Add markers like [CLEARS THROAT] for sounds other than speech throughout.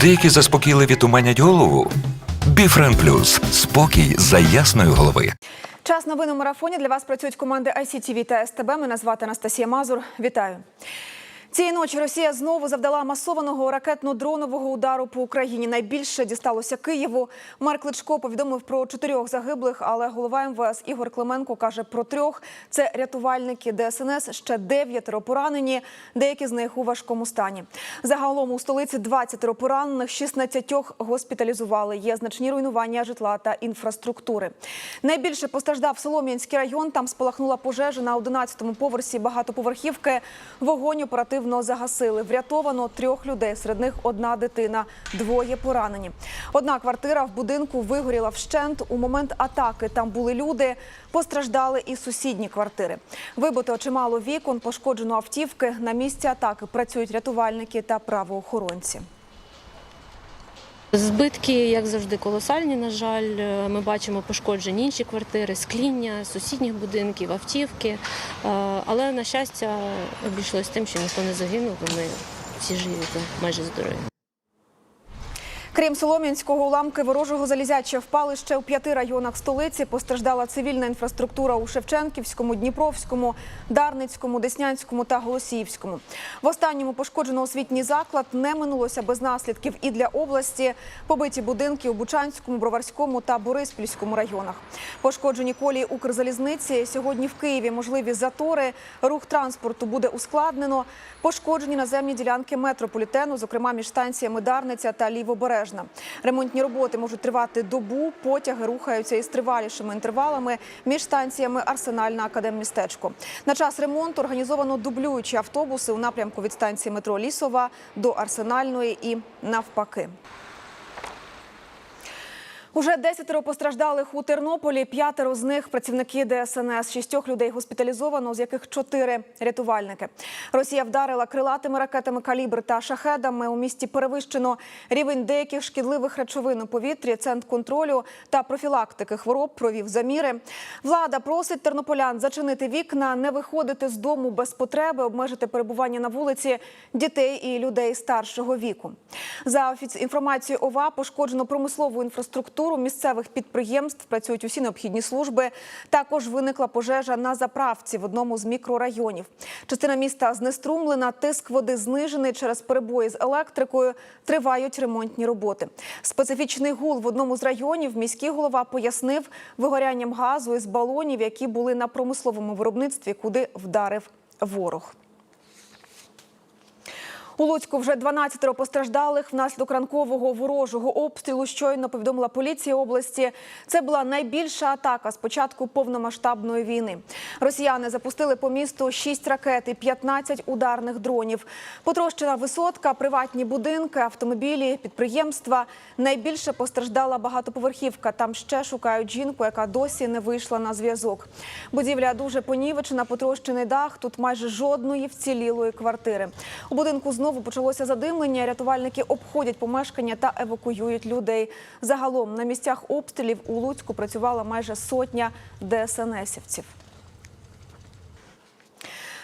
Деякі заспокійливі туманять голову. Біфрен Плюс спокій за ясної голови. Час новин у марафоні для вас працюють команди ICTV та СТБ. Мене звати Анастасія Мазур. Вітаю. Цієї ночі Росія знову завдала масованого ракетно-дронового удару по Україні. Найбільше дісталося Києву. Марк Кличко повідомив про чотирьох загиблих, але голова МВС Ігор Клименко каже про трьох. Це рятувальники ДСНС. Ще дев'ятеро поранені. Деякі з них у важкому стані. Загалом у столиці 20 поранених, 16 госпіталізували. Є значні руйнування житла та інфраструктури. Найбільше постраждав Солом'янський район. Там спалахнула пожежа на 11-му поверсі багатоповерхівки. Вогонь оперативно загасили. Врятовано трьох людей. Серед них одна дитина, двоє поранені. Одна квартира в будинку вигоріла вщент. У момент атаки там були люди. Постраждали і сусідні квартири. Вибито чимало вікон, пошкоджено автівки. На місці атаки працюють рятувальники та правоохоронці. Збитки, як завжди, колосальні. На жаль, Е, ми бачимо пошкоджені інші квартири, скління сусідніх будинків, автівки. Е, Але на щастя обійшлось тим, що ніхто не загинув. Вони всі живі майже здорові. Крім Солом'янського, уламки ворожого залізяча впали ще у п'яти районах столиці. Постраждала цивільна інфраструктура у Шевченківському, Дніпровському, Дарницькому, Деснянському та Голосіївському. В останньому пошкоджено освітній заклад не минулося без наслідків і для області. Побиті будинки у Бучанському, Броварському та Бориспільському районах. Пошкоджені колії Укрзалізниці. Сьогодні в Києві можливі затори. Рух транспорту буде ускладнено. Пошкоджені наземні ділянки метрополітену, зокрема між станціями Дарниця та Лівобережна. Ремонтні роботи можуть тривати добу. Потяги рухаються із тривалішими інтервалами між станціями Арсенальна Академмістечко. На час ремонту організовано дублюючі автобуси у напрямку від станції метро Лісова до Арсенальної і навпаки. Уже десятеро постраждалих у Тернополі. П'ятеро з них працівники ДСНС. Шістьох людей госпіталізовано, з яких чотири рятувальники. Росія вдарила крилатими ракетами калібр та шахедами. У місті перевищено рівень деяких шкідливих речовин у повітрі. Центр контролю та профілактики хвороб провів заміри. Влада просить тернополян зачинити вікна, не виходити з дому без потреби, обмежити перебування на вулиці дітей і людей старшого віку. За інформацією ОВА пошкоджено промислову інфраструктуру місцевих підприємств. Працюють усі необхідні служби. Також виникла пожежа на заправці в одному з мікрорайонів. Частина міста знеструмлена, тиск води знижений через перебої з електрикою. Тривають ремонтні роботи. Специфічний гул в одному з районів міський голова пояснив вигорянням газу із балонів, які були на промисловому виробництві, куди вдарив ворог. У Луцьку вже 12 постраждалих внаслідок ранкового ворожого обстрілу. Щойно повідомила поліція області. Це була найбільша атака з початку повномасштабної війни. Росіяни запустили по місту 6 ракет і 15 ударних дронів. Потрощена висотка, приватні будинки, автомобілі, підприємства. Найбільше постраждала багатоповерхівка. Там ще шукають жінку, яка досі не вийшла на зв'язок. Будівля дуже понівечена, потрощений дах. Тут майже жодної вцілілої квартири. У будинку знову почалося задимлення. Рятувальники обходять помешкання та евакуюють людей. Загалом на місцях обстрілів у Луцьку працювала майже сотня ДСНСівців.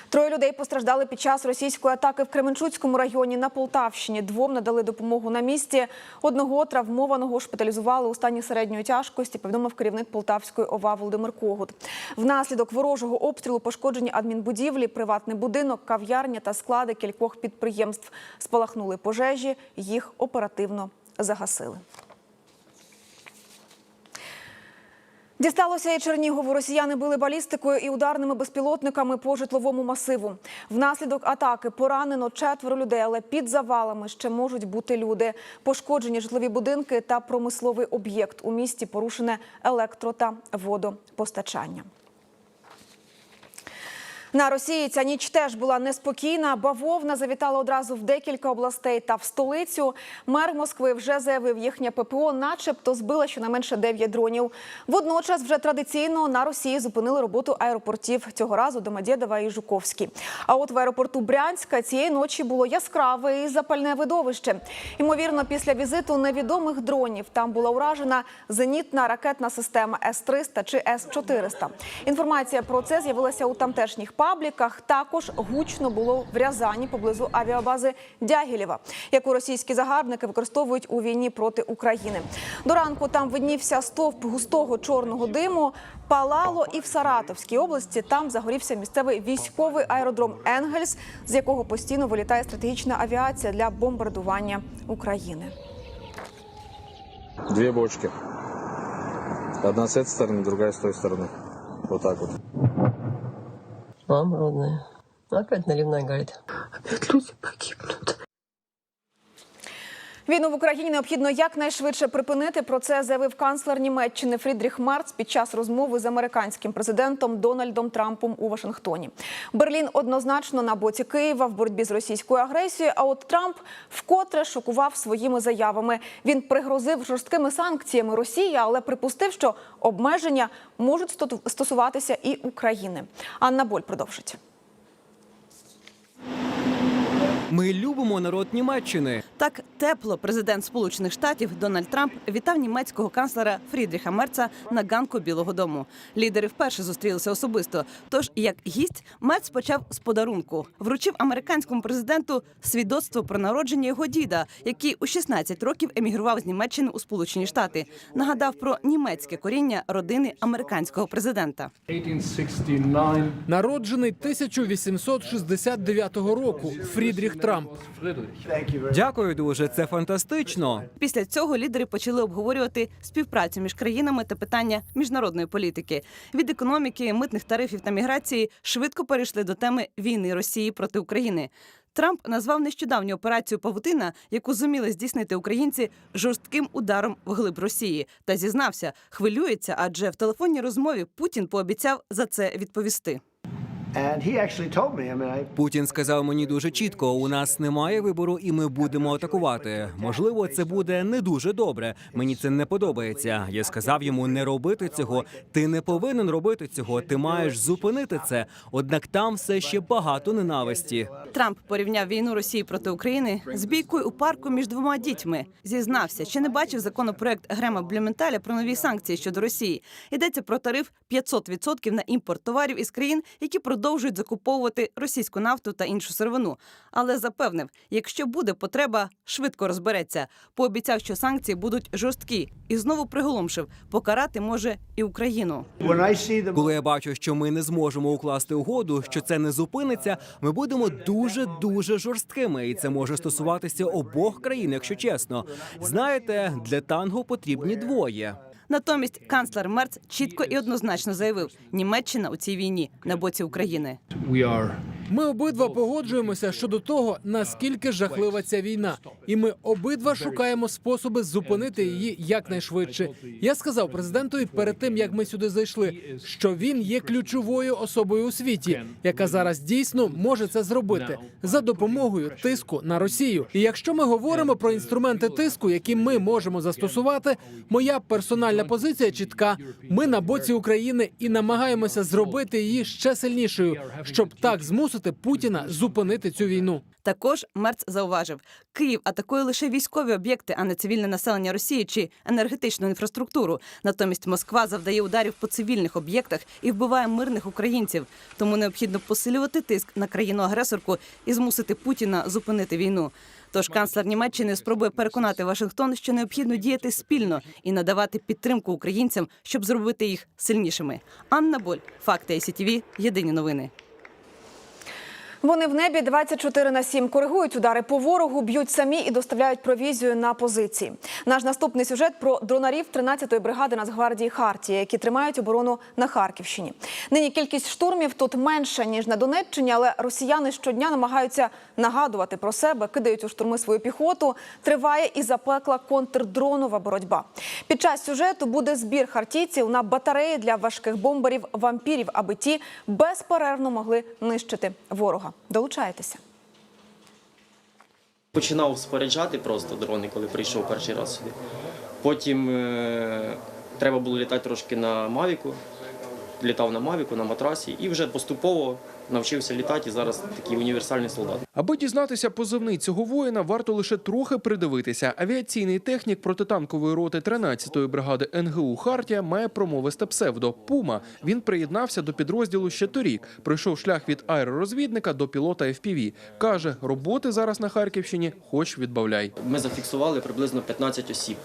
Троє людей постраждали під час російської атаки в Кременчуцькому районі на Полтавщині. Двом надали допомогу на місці. Одного травмованого шпиталізували у стані середньої тяжкості. Повідомив керівник Полтавської ОВА Володимир Когут. Внаслідок ворожого обстрілу пошкоджені адмінбудівлі, приватний будинок, кав'ярня та склади кількох підприємств. Спалахнули пожежі. Їх оперативно загасили. Дісталося і Чернігову. Росіяни били балістикою і ударними безпілотниками по житловому масиву. Внаслідок атаки поранено четверо людей, але під завалами ще можуть бути люди. Пошкоджені житлові будинки та промисловий об'єкт. У місті порушене електро та водопостачання. На Росії ця ніч теж була неспокійна. Бавовна завітала одразу в декілька областей та в столицю. Мер Москви вже заявив, їхня ППО, начебто, збила щонайменше 9 дронів. Водночас, вже традиційно на Росії зупинили роботу аеропортів цього разу Домодєдова і Жуковський. А от в аеропорту Брянська цієї ночі було яскраве і запальне видовище. Ймовірно, після візиту невідомих дронів там була уражена зенітна ракетна система С-300 чи С-400. Інформація про це з'явилася у тамтешніх пабліках. Бабліках також гучно було в Рязані поблизу авіабази Дягілєва, яку російські загарбники використовують у війні проти України. До ранку там виднівся стовп густого чорного диму. Палало і в Саратовській області. Там загорівся місцевий військовий аеродром Енгельс, з якого постійно вилітає стратегічна авіація для бомбардування України. Две бочки. Одна с этой стороны, другая с той стороны. Вот так Мама родная. Опять наливная горит. Опять люди погибнут. Війну в Україні необхідно якнайшвидше припинити. Про це заявив канцлер Німеччини Фрідріх Марц під час розмови з американським президентом Дональдом Трампом у Вашингтоні. Берлін однозначно на боці Києва в боротьбі з російською агресією. А от Трамп вкотре шокував своїми заявами. Він пригрозив жорсткими санкціями Росії, але припустив, що обмеження можуть стосуватися і України. Анна Боль продовжить. Ми любимо народ Німеччини. Так тепло президент Сполучених Штатів Дональд Трамп вітав німецького канцлера Фрідріха Мерца на ганку Білого Дому. Лідери вперше зустрілися особисто. Тож, як гість, Мерц почав з подарунку. Вручив американському президенту свідоцтво про народження його діда, який у 16 років емігрував з Німеччини у Сполучені Штати. Нагадав про німецьке коріння родини американського президента. 1869 Народжений 1869 року Фрідріх Трамп. Дякую дуже. Це фантастично. Після цього лідери почали обговорювати співпрацю між країнами та питання міжнародної політики. Від економіки, митних тарифів та міграції швидко перейшли до теми війни Росії проти України. Трамп назвав нещодавню операцію Павутина, яку зуміли здійснити українці, жорстким ударом вглиб Росії, та зізнався, хвилюється, адже в телефонній розмові Путін пообіцяв за це відповісти. Путін сказав мені дуже чітко: у нас немає вибору, і ми будемо атакувати. Можливо, це буде не дуже добре. Мені це не подобається. Я сказав йому не робити цього. Ти не повинен робити цього. Ти маєш зупинити це. Однак там все ще багато ненависті. Трамп порівняв війну Росії проти України з бійкою у парку між двома дітьми. Зізнався, чи не бачив законопроект Грема Блюменталя про нові санкції щодо Росії. Йдеться про тариф 500% на імпорт товарів із країн, які продовжують закуповувати російську нафту та іншу сировину. Але запевнив, якщо буде потреба, швидко розбереться. Пообіцяв, що санкції будуть жорсткі, і знову приголомшив, покарати може і Україну. Коли я бачу, що ми не зможемо укласти угоду, що це не зупиниться, ми будемо дуже дуже жорсткими, і це може стосуватися обох країн, якщо чесно. Знаєте, для танго потрібні двоє. Натомість канцлер Мерц чітко і однозначно заявив: Німеччина у цій війні на боці України. Ми обидва погоджуємося щодо того, наскільки жахлива ця війна, і ми обидва шукаємо способи зупинити її якнайшвидше. Я сказав президентові перед тим, як ми сюди зайшли, що він є ключовою особою у світі, яка зараз дійсно може це зробити за допомогою тиску на Росію. І якщо ми говоримо про інструменти тиску, які ми можемо застосувати, моя персональна позиція чітка: ми на боці України і намагаємося зробити її ще сильнішою, щоб так змусити Путіна зупинити цю війну. Також Мерц зауважив, Київ атакує лише військові об'єкти, а не цивільне населення Росії чи енергетичну інфраструктуру. Натомість Москва завдає ударів по цивільних об'єктах і вбиває мирних українців. Тому необхідно посилювати тиск на країну-агресорку і змусити Путіна зупинити війну. Тож канцлер Німеччини спробує переконати Вашингтон, що необхідно діяти спільно і надавати підтримку українцям, щоб зробити їх сильнішими. Анна Боль, факти ICTV, єдині новини. Вони в небі 24 на 7 коригують удари по ворогу, б'ють самі і доставляють провізію на позиції. Наш наступний сюжет про дронарів 13-ї бригади Нацгвардії Хартія, які тримають оборону на Харківщині. Нині кількість штурмів тут менша ніж на Донеччині, але росіяни щодня намагаються нагадувати про себе, кидають у штурми свою піхоту. Триває і запекла контрдронова боротьба. Під час сюжету буде збір хартійців на батареї для важких бомберів вампірів, аби ті безперервно могли нищити ворога. Долучайтеся. Починав споряджати просто дрони, коли прийшов перший раз сюди. Потім е, треба було літати трошки на Мавіку. Літав на Мавіку, на матрасі, і вже поступово навчився літати і зараз такий універсальний солдат. Аби дізнатися позивний цього воїна, варто лише трохи придивитися. Авіаційний технік протитанкової роти 13-ї бригади НГУ Хартія має промовисте псевдо Пума. Він приєднався до підрозділу ще торік. Пройшов шлях від аеророзвідника до пілота FPV. Каже, роботи зараз на Харківщині хоч відбавляй. Ми зафіксували приблизно 15 осіб.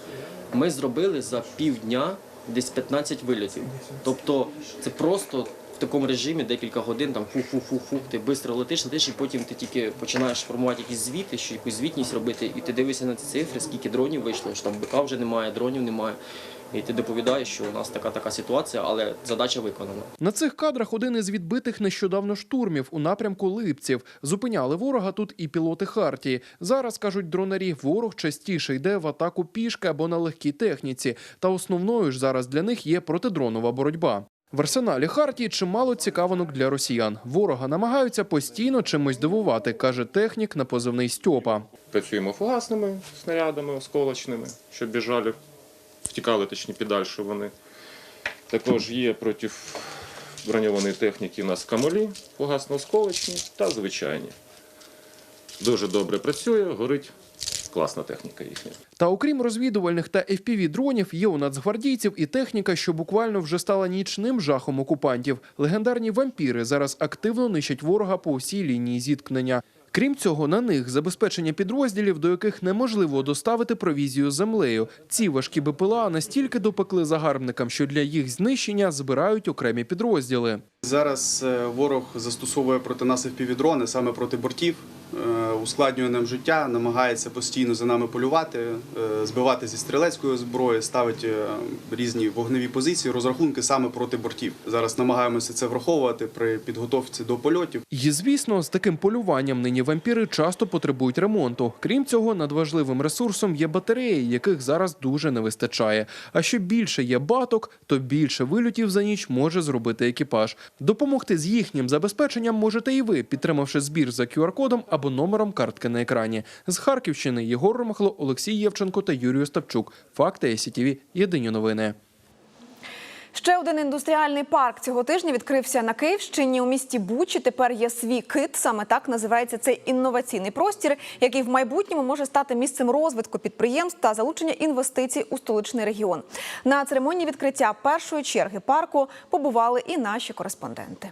Ми зробили за півдня десь 15 вильотів. Тобто це просто такому режимі декілька годин, там фу-фу-фу-фу, ти швидко летиш, летиш, і потім ти тільки починаєш формувати якісь звіти, що якусь звітність робити, і ти дивишся на ці цифри, скільки дронів вийшло, що там БК вже немає, дронів немає. І ти доповідаєш, що у нас така така ситуація, але задача виконана. На цих кадрах один із відбитих нещодавно штурмів у напрямку Липців. Зупиняли ворога тут і пілоти Хартії. Зараз кажуть дронарі, ворог частіше йде в атаку пішки або на легкій техніці. Та основною ж зараз для них є протидронова боротьба. В арсеналі Хартії чимало цікавинок для росіян. Ворога намагаються постійно чимось дивувати, каже технік на позивний Стьопа. Працюємо фугасними снарядами осколочними, щоб біжали, втікали точні підальше вони. Також є проти броньованої техніки у нас камолі, фугасно-осколочні та звичайні. Дуже добре працює, горить класна техніка їхня. Та окрім розвідувальних та fpv дронів, є у нацгвардійців і техніка, що буквально вже стала нічним жахом окупантів. Легендарні вампіри зараз активно нищать ворога по всій лінії зіткнення. Крім цього, на них забезпечення підрозділів, до яких неможливо доставити провізію землею. Ці важкі БПЛА настільки допекли загарбникам, що для їх знищення збирають окремі підрозділи. Зараз е, ворог застосовує проти нас впівдрони саме проти бортів, ускладнює нам життя, намагається постійно за нами полювати, е, збивати зі стрілецької зброї, ставить е, різні вогневі позиції, розрахунки саме проти бортів. Зараз намагаємося це враховувати при підготовці до польотів. І звісно, з таким полюванням нині вампіри часто потребують ремонту. Крім цього, надважливим ресурсом є батареї, яких зараз дуже не вистачає. А що більше є баток, то більше вильотів за ніч може зробити екіпаж. Допомогти з їхнім забезпеченням можете і ви, підтримавши збір за QR-кодом або номером картки на екрані. З Харківщини Єгор Ромахло, Олексій Євченко та Юрій Остапчук. Факти СІТВ. Єдині новини. Ще один індустріальний парк цього тижня відкрився на Київщині у місті Бучі. Тепер є свій кит. Саме так називається цей інноваційний простір, який в майбутньому може стати місцем розвитку підприємств та залучення інвестицій у столичний регіон. На церемонії відкриття першої черги парку побували і наші кореспонденти.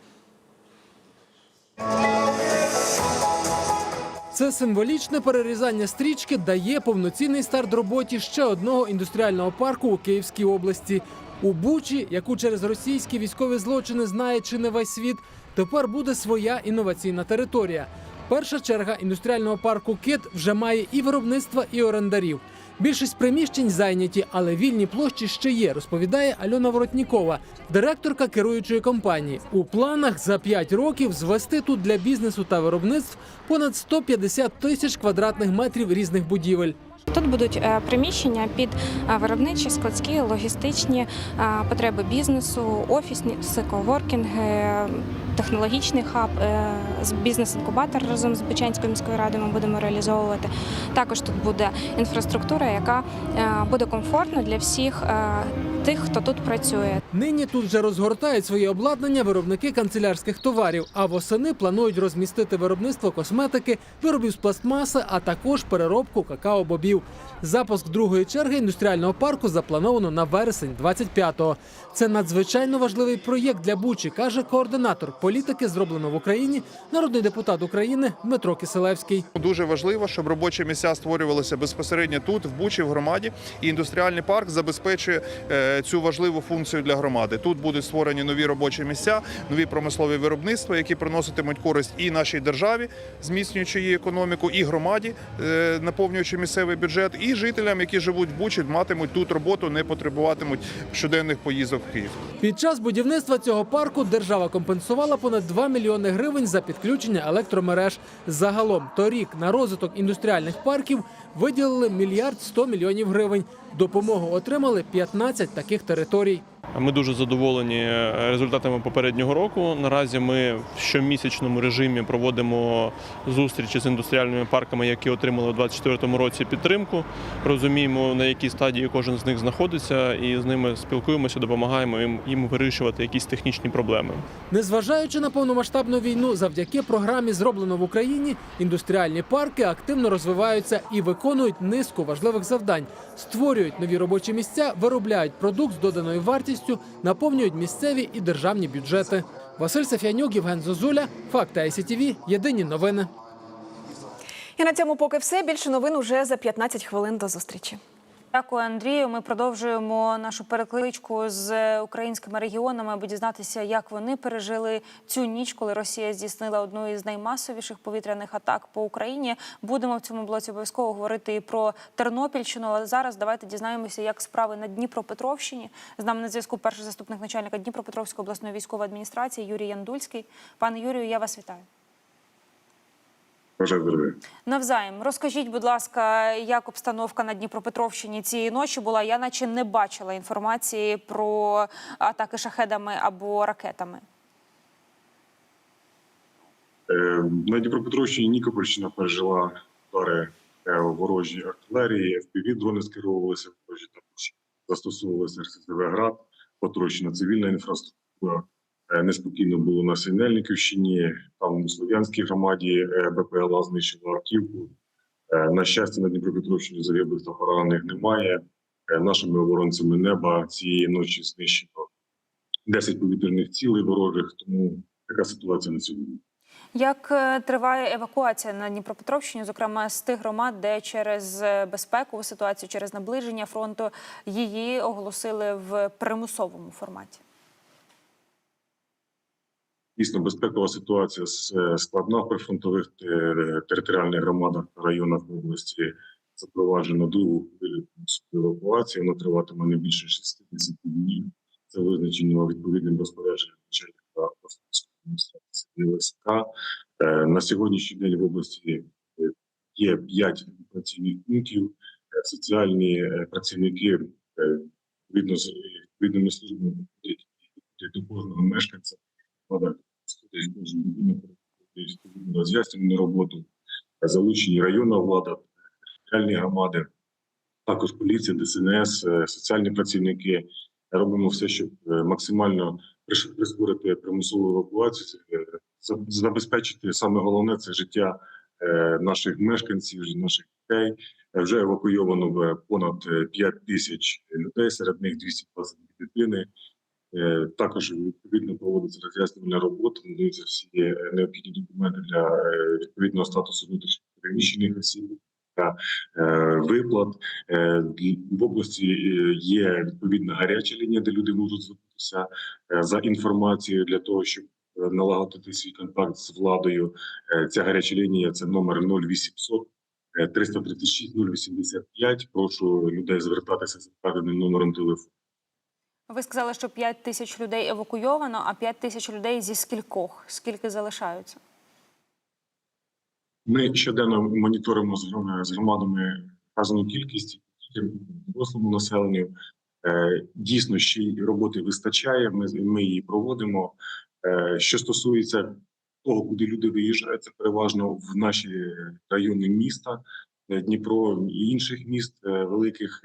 Це символічне перерізання стрічки дає повноцінний старт роботі ще одного індустріального парку у Київській області. У Бучі, яку через російські військові злочини знає чи не весь світ, тепер буде своя інноваційна територія. Перша черга індустріального парку Кит вже має і виробництва, і орендарів. Більшість приміщень зайняті, але вільні площі ще є, розповідає Альона Воротнікова, директорка керуючої компанії. У планах за 5 років звести тут для бізнесу та виробництв понад 150 тисяч квадратних метрів різних будівель. Тут будуть е, приміщення під е, виробничі, складські, логістичні е, потреби бізнесу, офісні коворкінги, технологічний хаб, е, бізнес-інкубатор разом з Бучанською міською радою ми будемо реалізовувати. Також тут буде інфраструктура, яка е, буде комфортна для всіх е, тих, хто тут працює. Нині тут вже розгортають своє обладнання виробники канцелярських товарів, а восени планують розмістити виробництво косметики, виробів з пластмаси, а також переробку какао-бобів. Запуск другої черги індустріального парку заплановано на вересень 25-го. Це надзвичайно важливий проєкт для Бучі, каже координатор політики, зроблено в Україні, народний депутат України Дмитро Киселевський. Дуже важливо, щоб робочі місця створювалися безпосередньо тут, в Бучі, в громаді. І індустріальний парк забезпечує е, цю важливу функцію для громади. Тут будуть створені нові робочі місця, нові промислові виробництва, які приноситимуть користь і нашій державі, зміцнюючи її економіку, і громаді, е, наповнюючи місцевий бюджет, і жителям, які живуть в Бучі, матимуть тут роботу, не потребуватимуть щоденних поїздок в Київ. Під час будівництва цього парку держава компенсувала понад 2 мільйони гривень за підключення електромереж. Загалом торік на розвиток індустріальних парків виділили мільярд 100 мільйонів гривень. Допомогу отримали 15 таких територій. Ми дуже задоволені результатами попереднього року. Наразі ми в щомісячному режимі проводимо зустрічі з індустріальними парками, які отримали у 2024 році підтримку. Розуміємо, на якій стадії кожен з них знаходиться, і з ними спілкуємося, допомагаємо їм, їм вирішувати якісь технічні проблеми. Незважаючи на повномасштабну війну, завдяки програмі зроблено в Україні, індустріальні парки активно розвиваються і виконують низку важливих завдань, створюють нові робочі місця, виробляють продукт з доданою вартістю, наповнюють місцеві і державні бюджети. Василь Сафянюк, Євген Зозуля, Факти ICTV, Єдині новини. І на цьому поки все. Більше новин уже за 15 хвилин. До зустрічі. Дякую, Андрію. Ми продовжуємо нашу перекличку з українськими регіонами, аби дізнатися, як вони пережили цю ніч, коли Росія здійснила одну із наймасовіших повітряних атак по Україні. Будемо в цьому блоці обов'язково говорити і про Тернопільщину. Але зараз давайте дізнаємося, як справи на Дніпропетровщині. З нами на зв'язку перший заступник начальника Дніпропетровської обласної військової адміністрації Юрій Яндульський. Пане Юрію, я вас вітаю. Бажаю здоров'я. Навзаєм, розкажіть, будь ласка, як обстановка на Дніпропетровщині цієї ночі була? Я наче не бачила інформації про атаки шахедами або ракетами. Е, На Дніпропетровщині Нікопольщина пережила удари е, ворожі артилерії, fpv дрони скеровувалися, ворожі застосовувалися РСЗВ град, потрощена цивільна інфраструктура. Е, Неспокійно було на Синельниківщині, там у Слов'янській громаді е, БПЛА знищила автівку. Е, На щастя, на Дніпропетровщині загиблих та поранених немає. Нашими оборонцями неба цієї ночі знищено 10 повітряних цілей ворожих, тому така ситуація на сьогодні. Як триває евакуація на Дніпропетровщині, зокрема з тих громад, де через безпекову ситуацію, через наближення фронту її оголосили в примусовому форматі? Дійсно, безпекова ситуація е, складна в прифронтових е, територіальних громадах та районах області. Запроваджено другу хвилю евакуації. Вона триватиме не більше 60 днів. Це визначено відповідним розпорядженням начальника ЛСК. Е, На сьогоднішній день в області є 5 евакуаційних пунктів. Соціальні працівники відповідно з відповідними службами до кожного мешканця. Роз'яснювальну роботу, залучені районна влада, територіальні громади, також поліція, ДСНС, е, соціальні працівники. Робимо все, щоб е, максимально прискорити примусову евакуацію, е, забезпечити саме головне це життя е, наших мешканців, наших дітей. Вже евакуйовано понад 5 тисяч людей, серед них 222 дитини. Е, Також відповідно проводиться роз'яснювальна робота, надаються всі е, необхідні документи для е, відповідного статусу внутрішньо переміщених осіб та виплат. В області є відповідна гаряча лінія, де люди можуть звернутися за інформацією для того, щоб налагодити свій контакт з владою. Ця гаряча лінія це номер 0800 е, 336 085. Прошу людей звертатися за вказаним номером телефону. Ви сказали, що 5 тисяч людей евакуйовано, а 5 тисяч людей зі скількох? Скільки залишаються? Ми щоденно моніторимо з громадами вказану кількість дорослому населенню. Е, Дійсно, ще й роботи вистачає. Ми ми її проводимо. Е, Що стосується того, куди люди виїжджають, це переважно в наші райони міста. е, Дніпро і інших міст великих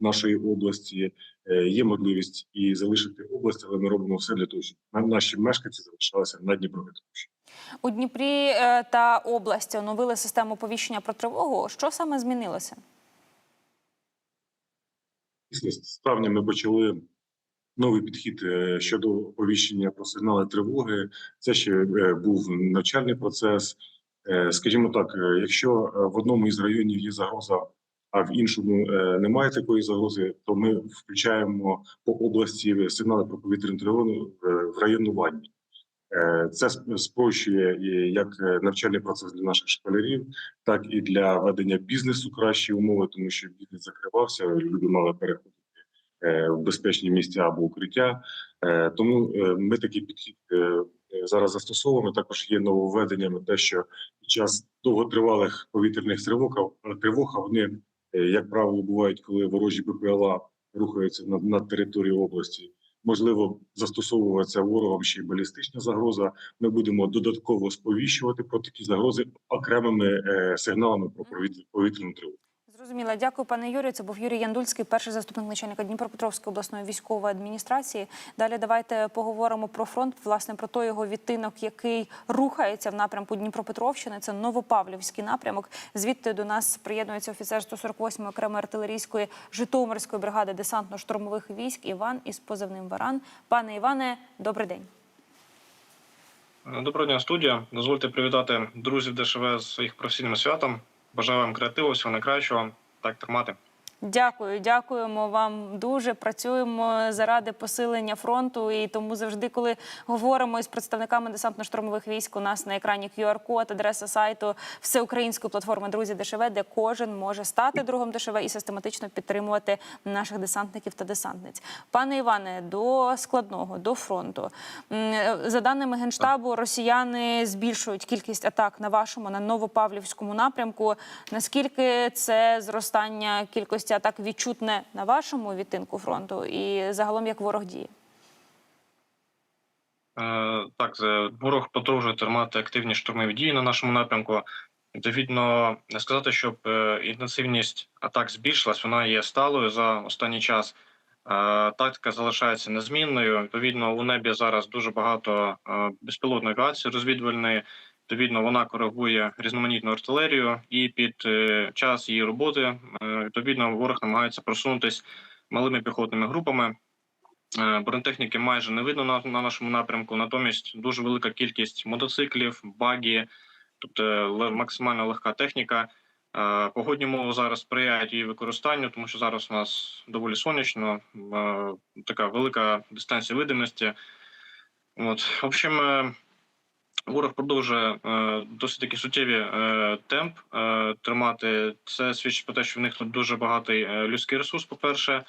нашої області є можливість і залишити область, але ми робимо все для того, щоб наші мешканці залишалися на Дніпропетровщині. У Дніпрі е, та області оновили систему повіщення про тривогу. Що саме змінилося? Після з травня ми почали новий підхід е, щодо оповіщення про сигнали тривоги. Це ще е, був навчальний процес. Е, Скажімо так, е, якщо е, в одному із районів є загроза, а в іншому е, немає такої загрози, то ми включаємо по області сигнали про повітряну тривогу е, в районуванні. Е, Це спрощує як навчальний процес для наших школярів, так і для ведення бізнесу кращі умови, тому що бізнес закривався, люди мали переходити в безпечні місця або укриття. Тому ми такий підхід зараз застосовуємо. Також є нововведеннями те, що під час довготривалих повітряних тривог, тривог вони, як правило, бувають, коли ворожі БПЛА рухаються над, над територією області. можливо застосовуватися ворогом ще й балістична загроза. Ми будемо додатково сповіщувати про такі загрози окремими е, сигналами про повітря- повітряну тривогу. Зрозуміла. Дякую, пане Юрію. Це був Юрій Яндульський, перший заступник начальника Дніпропетровської обласної військової адміністрації. Далі давайте поговоримо про фронт, власне, про той його відтинок, який рухається в напрямку Дніпропетровщини. Це Новопавлівський напрямок. Звідти до нас приєднується офіцер 148-ї окремої артилерійської Житомирської бригади десантно-штурмових військ Іван із позивним Варан. Пане Іване, добрий день. Доброго дня, студія. Дозвольте привітати друзів ДШВ з їх професійним святом. Бажаю вам креативу, всього найкращого. Так тримати. Дякую, дякуємо вам дуже. Працюємо заради посилення фронту. І тому завжди, коли говоримо із представниками десантно-штурмових військ, у нас на екрані QR-код, адреса сайту всеукраїнської платформи Друзі ДШВ, де кожен може стати другом ДШВ і систематично підтримувати наших десантників та десантниць. Пане Іване, до складного, до фронту. За даними генштабу, росіяни збільшують кількість атак на вашому на Новопавлівському напрямку. Наскільки це зростання кількості атак відчутне на вашому відтинку фронту, і загалом як ворог діє? Е, Так, е, ворог продовжує тримати активні штурмові дії на нашому напрямку. Відповідно, сказати, щоб е, інтенсивність атак збільшилась, вона є сталою за останній час. Тактика залишається незмінною. Відповідно, у небі зараз дуже багато безпілотної авіації розвідувальної. Відповідно, вона коригує різноманітну артилерію, і під е, час її роботи е, відповідно ворог намагається просунутись малими піхотними групами. Е, Бронетехніки майже не видно на, на нашому напрямку. Натомість дуже велика кількість мотоциклів, багі, тобто максимально легка техніка. Погодні умови зараз сприяють її використанню, тому що зараз у нас доволі сонячно, така велика дистанція видимості. От, в общем, ворог продовжує е, досить таки суттєві е, темп е, тримати. Це свідчить про те, що в них тут дуже багатий е, людський ресурс, по-перше.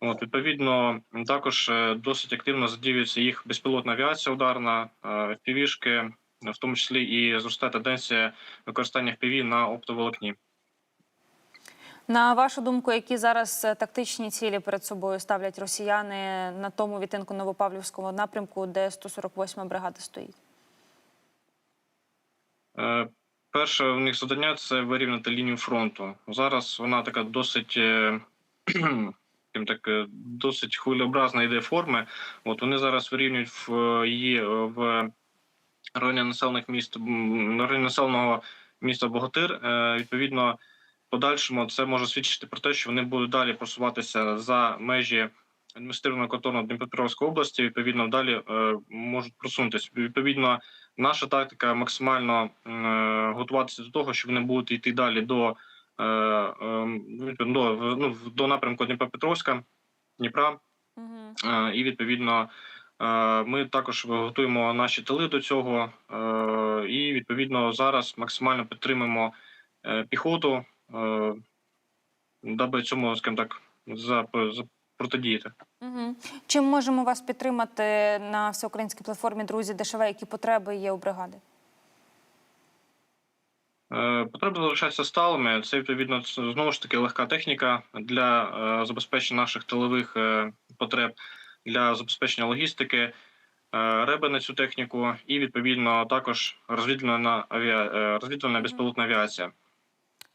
От, відповідно, також е, досить активно задіюється їх безпілотна авіація ударна, е, півішки, в тому числі і зростає тенденція використання FPV на оптоволокні. На вашу думку, які зараз е, тактичні цілі перед собою ставлять росіяни на тому відтинку Новопавлівського напрямку, де 148 бригада стоїть? Е, Перше у них завдання це вирівняти лінію фронту. Зараз вона така досить, е, [CLEARS THROAT] так, е, досить хвилеобразна йде форми. От вони зараз вирівнюють в її в районі населених міст районі населеного міста Богатир. Відповідно, в подальшому це може свідчити про те, що вони будуть далі просуватися за межі адміністративного кордону Дніпропетровської області. Відповідно, далі можуть просунутися. Відповідно, наша тактика максимально е, готуватися до того, що вони будуть йти далі до, е, е, до, ну, до напрямку Дніпропетровська, Дніпра. Е, І відповідно ми також готуємо наші тили до цього. І відповідно зараз максимально підтримуємо піхоту, даби цьому, скажімо так, за протидіяти. Угу. Чим можемо вас підтримати на всеукраїнській платформі Друзі ДШВ? Які потреби є у бригади? Е, Потреби залишаються сталими. Це відповідно знову ж таки легка техніка для е, забезпечення наших тилових е, потреб, для забезпечення логістики, реби на цю техніку, і відповідно також розвідувальна авіа... безпілотна авіація.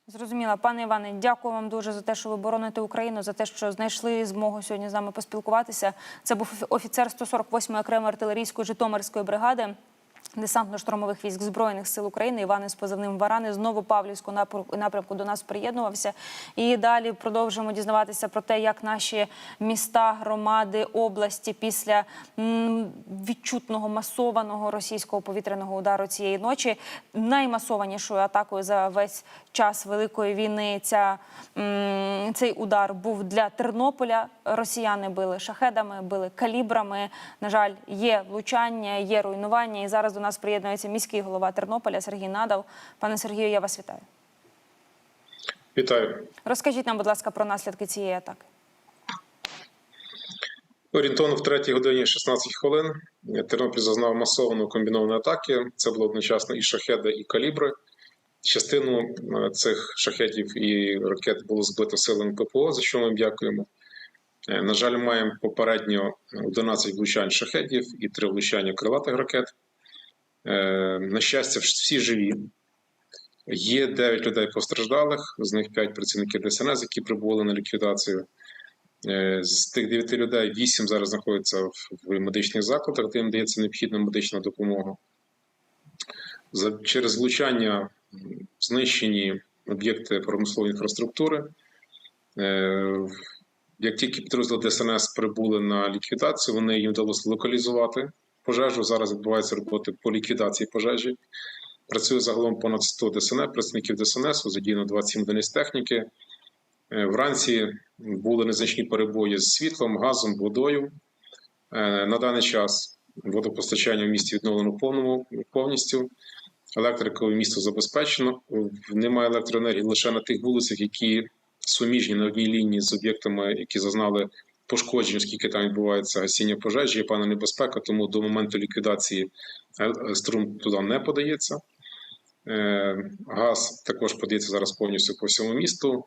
Зрозуміла, пане Іване, дякую вам дуже за те, що ви бороните Україну, за те, що знайшли змогу сьогодні з нами поспілкуватися. Це був офіцер 148-ї окремої артилерійської Житомирської бригади. Десантно-штурмових військ збройних сил України Іван із позивним Варани знову Павлівського напрямку- напрямку до нас приєднувався. І далі продовжуємо дізнаватися про те, як наші міста, громади, області після відчутного масованого російського повітряного удару цієї ночі наймасованішою атакою за весь час великої війни. Ця цей удар був для Тернополя. Росіяни били шахедами, били калібрами. На жаль, є влучання, є руйнування. І зараз до нас приєднується міський голова Тернополя Сергій Надал. Пане Сергію, я вас вітаю. Вітаю. Розкажіть нам, будь ласка, про наслідки цієї атаки. Орієнтовно в 3 годині 16 хвилин Тернопіль зазнав масованої комбінованої атаки. Це було одночасно і шахеди, і калібри. Частину е, цих шахетів і ракет було збито силами ППО, за що ми дякуємо. Е, На жаль, маємо попередньо 11 влучань шахедів і 3 влучання крилатих ракет. Е, На щастя, всі живі. Є 9 людей постраждалих, з них 5 працівників ДСНС, які прибули на ліквідацію. Е, З тих 9 людей 8 зараз знаходяться в- медичних закладах, де їм дається необхідна медична допомога. Через влучання знищені об'єкти промислової інфраструктури. Е, Як тільки підрозділи ДСНС прибули на ліквідацію, вони їм вдалося локалізувати пожежу. Зараз відбуваються роботи по ліквідації пожежі. Працює загалом понад 100 ДСНС, працівників ДСНС, задіяно 27 одиниць техніки. Е, Вранці були незначні перебої з світлом, газом, водою. Е, На даний час водопостачання в місті відновлено повному повністю. Електрикою місто забезпечено. Немає електроенергії лише на тих вулицях, які суміжні на одній лінії з об'єктами, які зазнали пошкоджень, оскільки там відбувається гасіння пожежі, є певна небезпека, тому до моменту ліквідації е, струм туди не подається. Е, Газ також подається зараз повністю по всьому місту.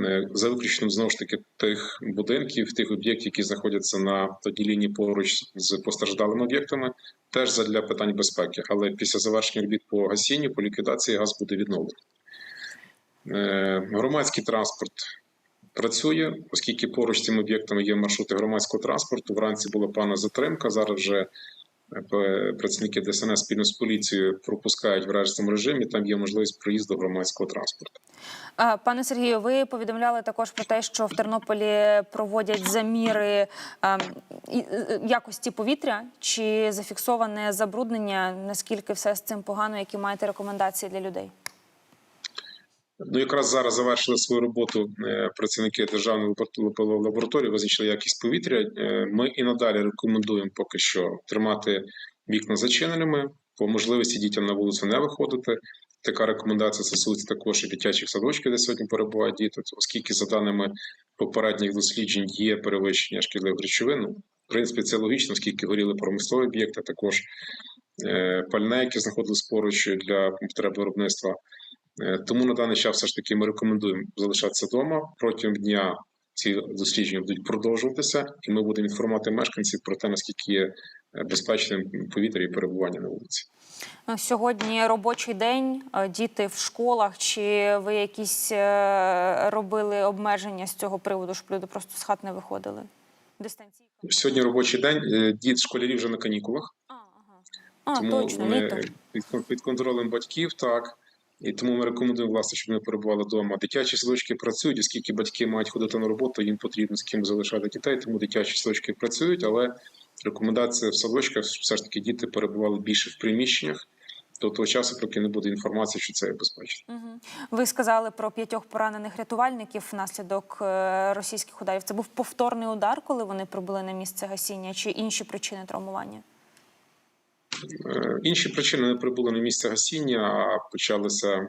Е, За виключенням знову ж таки тих будинків, тих об'єктів, які знаходяться на одній лінії поруч з постраждалими об'єктами, теж задля питань безпеки. Але після завершення робіт по гасінню, по ліквідації газ буде відновлений. Громадський транспорт працює, оскільки поруч з цими об'єктами є маршрути громадського транспорту. Вранці була пана затримка. Зараз вже е, працівники ДСНС спільно з поліцією пропускають в режимному режимі. Там є можливість проїзду громадського транспорту. Е, Пане Сергію, ви повідомляли також про те, що в Тернополі проводять заміри ем, і- е, якості повітря. Чи зафіксоване забруднення? Наскільки все з цим погано? Які маєте рекомендації для людей? Ну, якраз зараз завершили свою роботу е, працівники державної лабор- лабораторії, визначили якість повітря. Е, Ми і надалі рекомендуємо поки що тримати вікна зачиненими, по можливості дітям на вулицю не виходити. Така рекомендація стосується також і дитячих садочків, де сьогодні перебувають діти, оскільки, за даними попередніх досліджень, є перевищення шкідливих речовин. Ну, В принципі, це логічно, оскільки горіли промислові об'єкти, також е, пальне, яке знаходилось поруч для потреб виробництва. Е, Тому на даний час все ж таки ми рекомендуємо залишатися вдома протягом дня. Ці дослідження будуть продовжуватися, і ми будемо інформувати мешканців про те, наскільки є е, безпечним повітря і перебування на вулиці. Ну, Сьогодні робочий день, е, діти в школах. Чи ви якісь робили обмеження з цього приводу, щоб люди просто з хат не виходили? Дистанційка? Сьогодні робочий день. Діти школярі вже на канікулах, А, тому точно, вони літо. під контролем батьків, так. І тому ми рекомендуємо власне, щоб вони перебували вдома. Дитячі садочки працюють, оскільки батьки мають ходити на роботу, їм потрібно з ким залишати дітей, тому дитячі садочки працюють, але рекомендація в садочках все ж таки діти перебували більше в приміщеннях до того часу, поки не буде інформації, що це є безпечно. Мгм. Ви сказали про п'ятьох поранених рятувальників внаслідок е, російських ударів. Це був повторний удар, коли вони прибули на місце гасіння, чи інші причини травмування? Е, Інші причини не прибули на місце гасіння, а почалися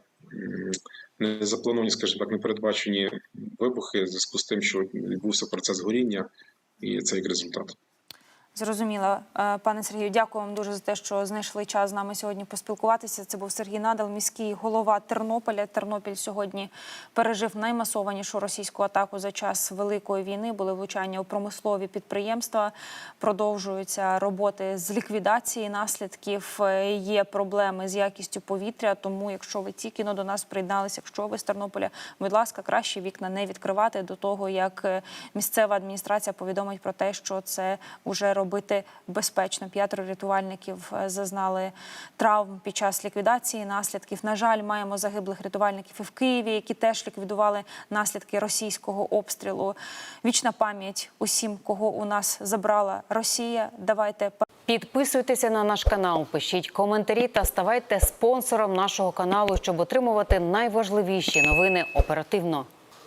незаплановані, скажімо так, непередбачені вибухи в зв'язку з тим, що відбувся процес горіння, і це як результат. Зрозуміло, Е, пане Сергію, дякую вам дуже за те, що знайшли час з нами сьогодні поспілкуватися. Це був Сергій Надал, міський голова Тернополя. Тернопіль сьогодні пережив наймасованішу російську атаку за час великої війни. Були влучання у промислові підприємства. Продовжуються роботи з ліквідації наслідків. Е, Є проблеми з якістю повітря. Тому, якщо ви тільки до нас приєдналися, якщо ви з Тернополя, будь ласка, краще вікна не відкривати до того, як е, місцева адміністрація повідомить про те, що це вже робити безпечно. П'ятеро рятувальників е, зазнали травм під час ліквідації наслідків. На жаль, маємо загиблих рятувальників і в Києві, які теж ліквідували наслідки російського обстрілу. Вічна пам'ять усім, кого у нас забрала Росія. Давайте Підписуйтеся на наш канал, пишіть коментарі та ставайте спонсором нашого каналу, щоб отримувати найважливіші новини оперативно.